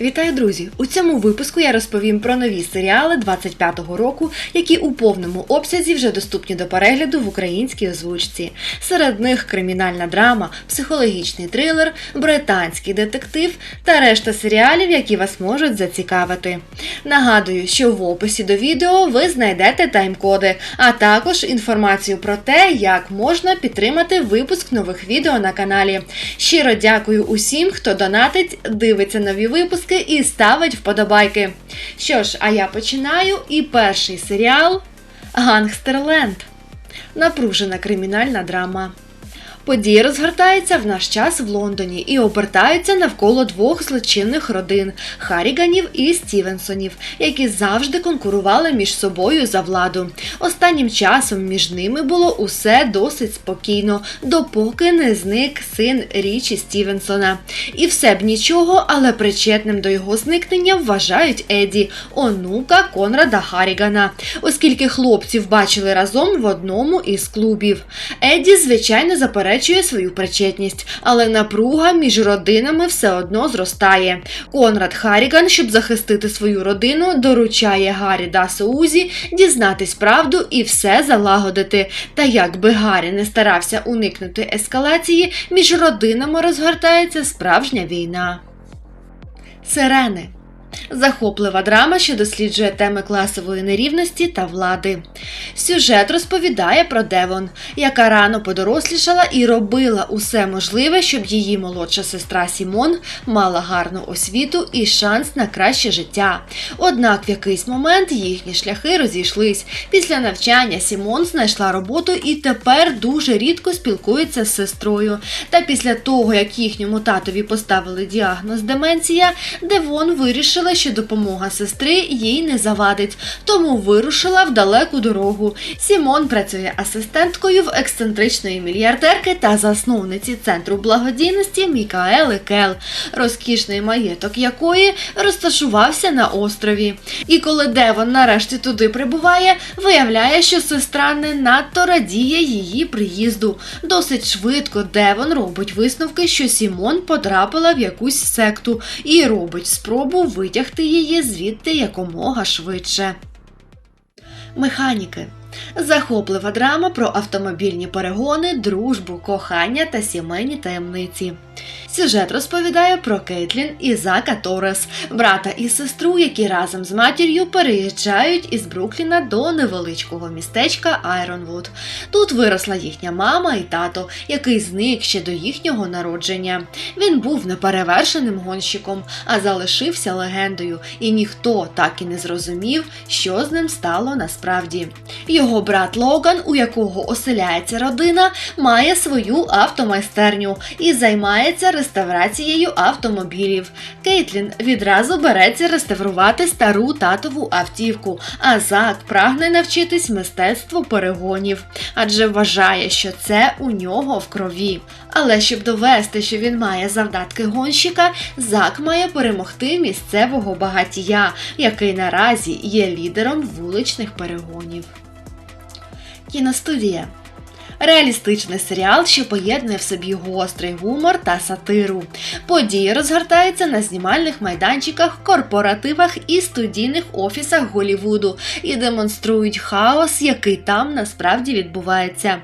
Вітаю, друзі! У цьому випуску я розповім про нові серіали 25-го року, які у повному обсязі вже доступні до перегляду в українській озвучці. Серед них кримінальна драма, психологічний трилер, британський детектив та решта серіалів, які вас можуть зацікавити. Нагадую, що в описі до відео ви знайдете тайм-коди, а також інформацію про те, як можна підтримати випуск нових відео на каналі. Щиро дякую усім, хто донатить, дивиться нові випуски і ставить вподобайки. Що ж, а я починаю. І перший серіал Гангстерленд. Напружена кримінальна драма. Події розгортаються в наш час в Лондоні і обертаються навколо двох злочинних родин Харіганів і Стівенсонів, які завжди конкурували між собою за владу. Останнім часом між ними було усе досить спокійно, допоки не зник син Річі Стівенсона. І все б нічого, але причетним до його зникнення вважають Еді, онука Конрада Харігана, оскільки хлопців бачили разом в одному із клубів. Еді, звичайно, заперечує свою причетність, але напруга між родинами все одно зростає. Конрад Харіган, щоб захистити свою родину, доручає Гаррі Дасоузі дізнатись правду і все залагодити. Та як би Гаррі не старався уникнути ескалації, між родинами розгортається справжня війна. Сирени Захоплива драма, що досліджує теми класової нерівності та влади. Сюжет розповідає про Девон, яка рано подорослішала і робила усе можливе, щоб її молодша сестра Сімон мала гарну освіту і шанс на краще життя. Однак в якийсь момент їхні шляхи розійшлись. Після навчання Сімон знайшла роботу і тепер дуже рідко спілкується з сестрою. Та після того, як їхньому татові поставили діагноз деменція, Девон вирішила вирішила, що допомога сестри їй не завадить, тому вирушила в далеку дорогу. Сімон працює асистенткою в ексцентричної мільярдерки та засновниці центру благодійності Мікаели Кел, розкішний маєток якої розташувався на острові. І коли Девон нарешті туди прибуває, виявляє, що сестра не надто радіє її приїзду. Досить швидко Девон робить висновки, що Сімон потрапила в якусь секту і робить спробу витягти її звідти якомога швидше. Механіки захоплива драма про автомобільні перегони, дружбу, кохання та сімейні таємниці. Сюжет розповідає про Кейтлін і Зака Торрес, брата і сестру, які разом з матір'ю переїжджають із Брукліна до невеличкого містечка Айронвуд. Тут виросла їхня мама і тато, який зник ще до їхнього народження. Він був неперевершеним гонщиком, а залишився легендою, і ніхто так і не зрозумів, що з ним стало насправді. Його брат Логан, у якого оселяється родина, має свою автомайстерню і займається реставрацією автомобілів. Кейтлін відразу береться реставрувати стару татову автівку, а Зак прагне навчитись мистецтву перегонів, адже вважає, що це у нього в крові. Але щоб довести, що він має завдатки гонщика, Зак має перемогти місцевого багатія, який наразі є лідером вуличних перегонів. Кіностудія Реалістичний серіал, що поєднує в собі гострий гумор та сатиру. Події розгортаються на знімальних майданчиках, корпоративах і студійних офісах Голівуду і демонструють хаос, який там насправді відбувається.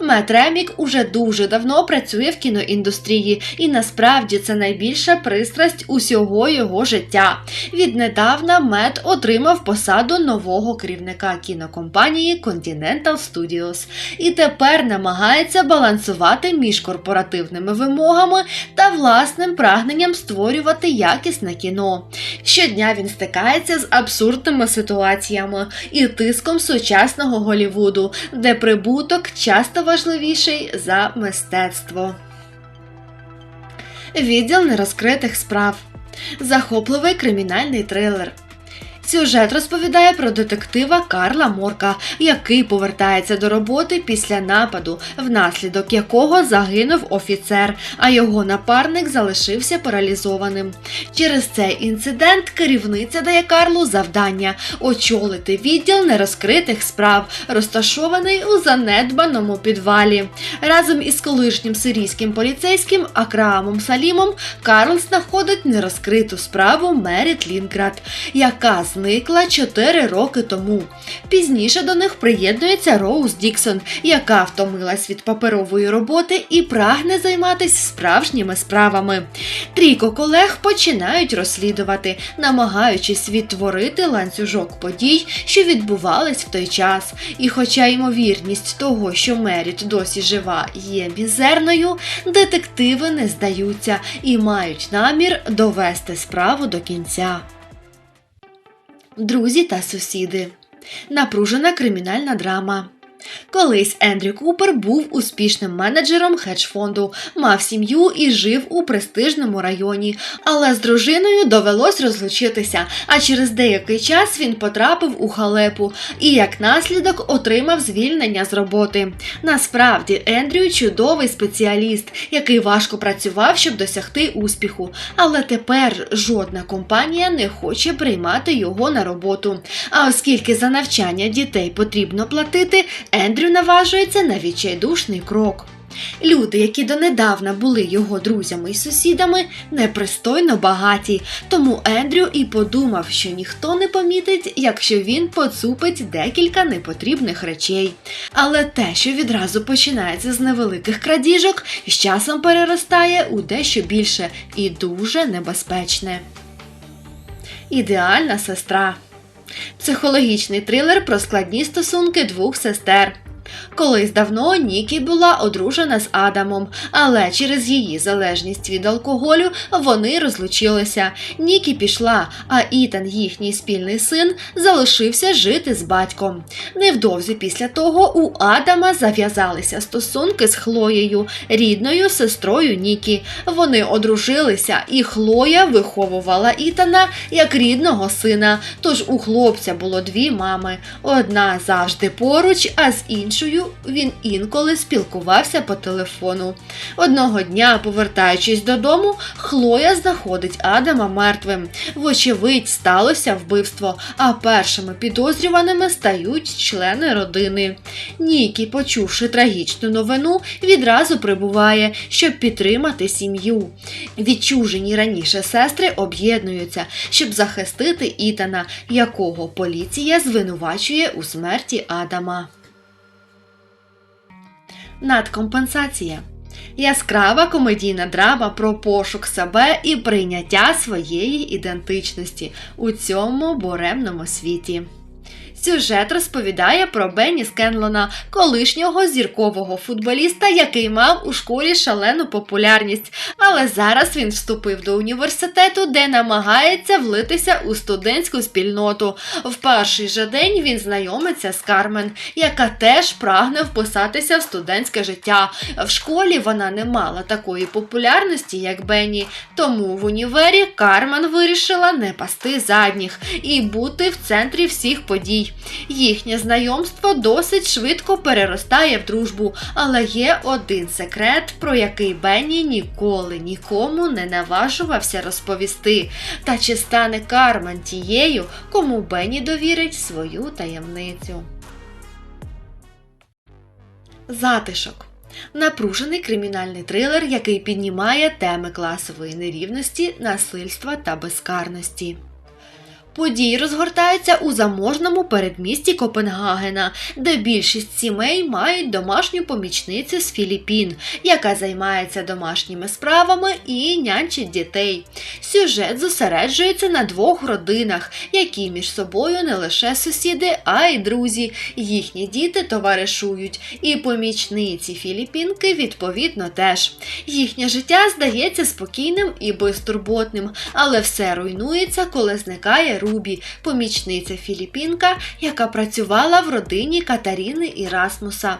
Мет Ремік уже дуже давно працює в кіноіндустрії, і насправді це найбільша пристрасть усього його життя. Віднедавна Мет отримав посаду нового керівника кінокомпанії Continental Studios. І тепер тепер намагається балансувати між корпоративними вимогами та власним прагненням створювати якісне кіно. Щодня він стикається з абсурдними ситуаціями і тиском сучасного Голівуду, де прибуток часто важливіший за мистецтво. Відділ нерозкритих справ. Захопливий кримінальний трилер. Сюжет розповідає про детектива Карла Морка, який повертається до роботи після нападу, внаслідок якого загинув офіцер, а його напарник залишився паралізованим. Через цей інцидент керівниця дає Карлу завдання очолити відділ нерозкритих справ, розташований у занедбаному підвалі. Разом із колишнім сирійським поліцейським Акраамом Салімом Карл знаходить нерозкриту справу Меріт Лінград, яка зникла 4 роки тому. Пізніше до них приєднується Роуз Діксон, яка втомилась від паперової роботи і прагне займатися справжніми справами. Трійко колег починають розслідувати, намагаючись відтворити ланцюжок подій, що відбувались в той час. І хоча ймовірність того, що Меріт досі жива, є мізерною, детективи не здаються і мають намір довести справу до кінця. Друзі та сусіди. Напружена кримінальна драма. Колись Ендрю Купер був успішним менеджером хедж-фонду, мав сім'ю і жив у престижному районі, але з дружиною довелось розлучитися. А через деякий час він потрапив у халепу і як наслідок отримав звільнення з роботи. Насправді, Ендрю чудовий спеціаліст, який важко працював, щоб досягти успіху. Але тепер жодна компанія не хоче приймати його на роботу. А оскільки за навчання дітей потрібно платити, Ендрю наважується на відчайдушний крок. Люди, які донедавна були його друзями і сусідами, непристойно багаті, тому Ендрю і подумав, що ніхто не помітить, якщо він поцупить декілька непотрібних речей. Але те, що відразу починається з невеликих крадіжок, з часом переростає у дещо більше і дуже небезпечне. Ідеальна сестра. Психологічний трилер про складні стосунки двох сестер. Колись давно Нікі була одружена з Адамом, але через її залежність від алкоголю вони розлучилися. Нікі пішла, а Ітан, їхній спільний син, залишився жити з батьком. Невдовзі після того у Адама зав'язалися стосунки з Хлоєю, рідною сестрою Нікі. Вони одружилися, і Хлоя виховувала Ітана як рідного сина. Тож у хлопця було дві мами: одна завжди поруч, а з іншою він інколи спілкувався по телефону. Одного дня, повертаючись додому, Хлоя знаходить Адама мертвим. Вочевидь, сталося вбивство, а першими підозрюваними стають члени родини. Нікі, почувши трагічну новину, відразу прибуває, щоб підтримати сім'ю. Відчужені раніше сестри об'єднуються, щоб захистити Ітана, якого поліція звинувачує у смерті Адама. Надкомпенсація. Яскрава комедійна драма про пошук себе і прийняття своєї ідентичності у цьому буремному світі. Сюжет розповідає про Бенні Скенлона, колишнього зіркового футболіста, який мав у школі шалену популярність. Але зараз він вступив до університету, де намагається влитися у студентську спільноту. В перший же день він знайомиться з Кармен, яка теж прагне вписатися в студентське життя. В школі вона не мала такої популярності, як Бенні, тому в універі Кармен вирішила не пасти задніх і бути в центрі всіх подій. Їхнє знайомство досить швидко переростає в дружбу, але є один секрет, про який Бенні ніколи нікому не наважувався розповісти. Та чи стане Кармен тією, кому Бенні довірить свою таємницю? Затишок. Напружений кримінальний трилер, який піднімає теми класової нерівності, насильства та безкарності. Події розгортаються у заможному передмісті Копенгагена, де більшість сімей мають домашню помічницю з Філіппін, яка займається домашніми справами і нянчить дітей. Сюжет зосереджується на двох родинах, які між собою не лише сусіди, а й друзі. Їхні діти товаришують, і помічниці Філіппінки відповідно теж. Їхнє життя здається спокійним і безтурботним, але все руйнується, коли зникає Рубі, помічниця Філіппінка, яка працювала в родині Катаріни і Расмуса.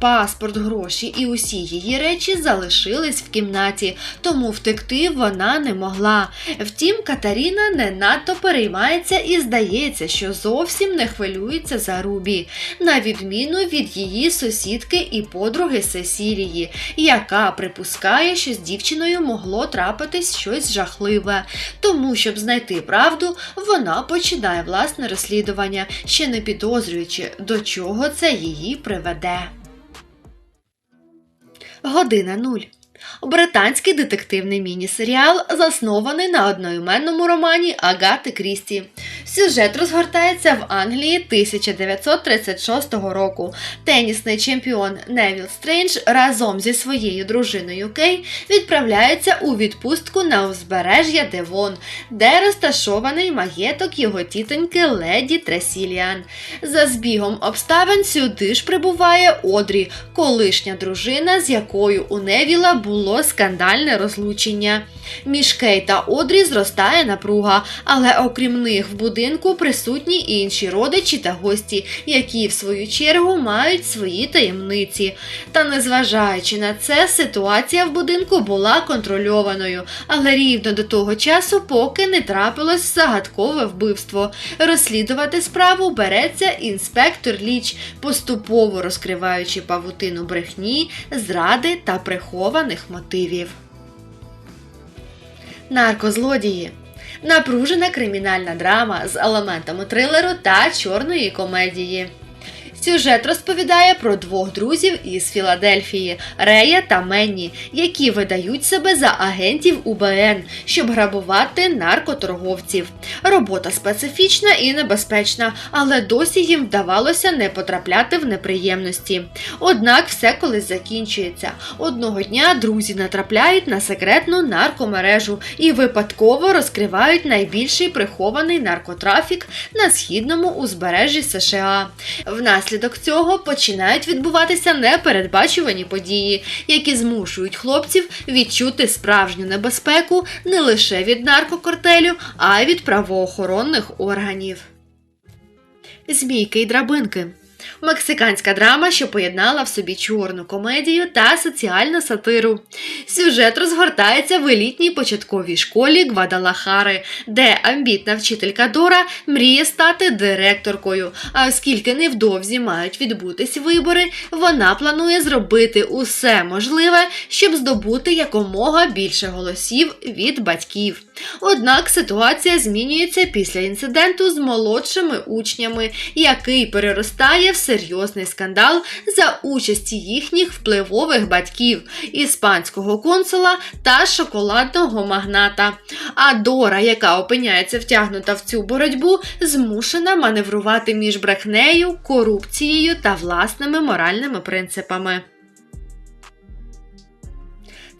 Паспорт, гроші і усі її речі залишились в кімнаті, тому втекти вона не могла. Втім, Катаріна не надто переймається і здається, що зовсім не хвилюється за Рубі, на відміну від її сусідки і подруги Сесілії, яка припускає, що з дівчиною могло трапитись щось жахливе. Тому, щоб знайти правду, вона починає власне розслідування, ще не підозрюючи, до чого це її приведе. Година нуль. Британський детективний міні-серіал заснований на одноіменному романі Агати Крісті. Сюжет розгортається в Англії 1936 року. Тенісний чемпіон Невіл Стрендж разом зі своєю дружиною Кей відправляється у відпустку на узбережжя Девон, де розташований маєток його тітоньки Леді Тресіліан. За збігом обставин сюди ж прибуває Одрі, колишня дружина, з якою у Невіла було скандальне розлучення. Між Кей та Одрі зростає напруга, але окрім них в будинку присутні інші родичі та гості, які в свою чергу мають свої таємниці. Та незважаючи на це, ситуація в будинку була контрольованою, але рівно до того часу, поки не трапилось загадкове вбивство. Розслідувати справу береться інспектор Ліч, поступово розкриваючи павутину брехні, зради та прихованих мотивів. Наркозлодії. Напружена кримінальна драма з елементами трилеру та чорної комедії. Сюжет розповідає про двох друзів із Філадельфії Рея та Менні, які видають себе за агентів УБН, щоб грабувати наркоторговців. Робота специфічна і небезпечна, але досі їм вдавалося не потрапляти в неприємності. Однак все колись закінчується. Одного дня друзі натрапляють на секретну наркомережу і випадково розкривають найбільший прихований наркотрафік на східному узбережжі США. Внаслідок цього починають відбуватися непередбачувані події, які змушують хлопців відчути справжню небезпеку не лише від наркокартелю, а й від правоохоронних органів. Змійки й драбинки. Мексиканська драма, що поєднала в собі чорну комедію та соціальну сатиру. Сюжет розгортається в елітній початковій школі Гвадалахари, де амбітна вчителька Дора мріє стати директоркою. А оскільки невдовзі мають відбутись вибори, вона планує зробити усе можливе, щоб здобути якомога більше голосів від батьків. Однак ситуація змінюється після інциденту з молодшими учнями, який переростає в серйозний скандал за участі їхніх впливових батьків, іспанського консула та шоколадного магната. А Дора, яка опиняється втягнута в цю боротьбу, змушена маневрувати між брехнею, корупцією та власними моральними принципами.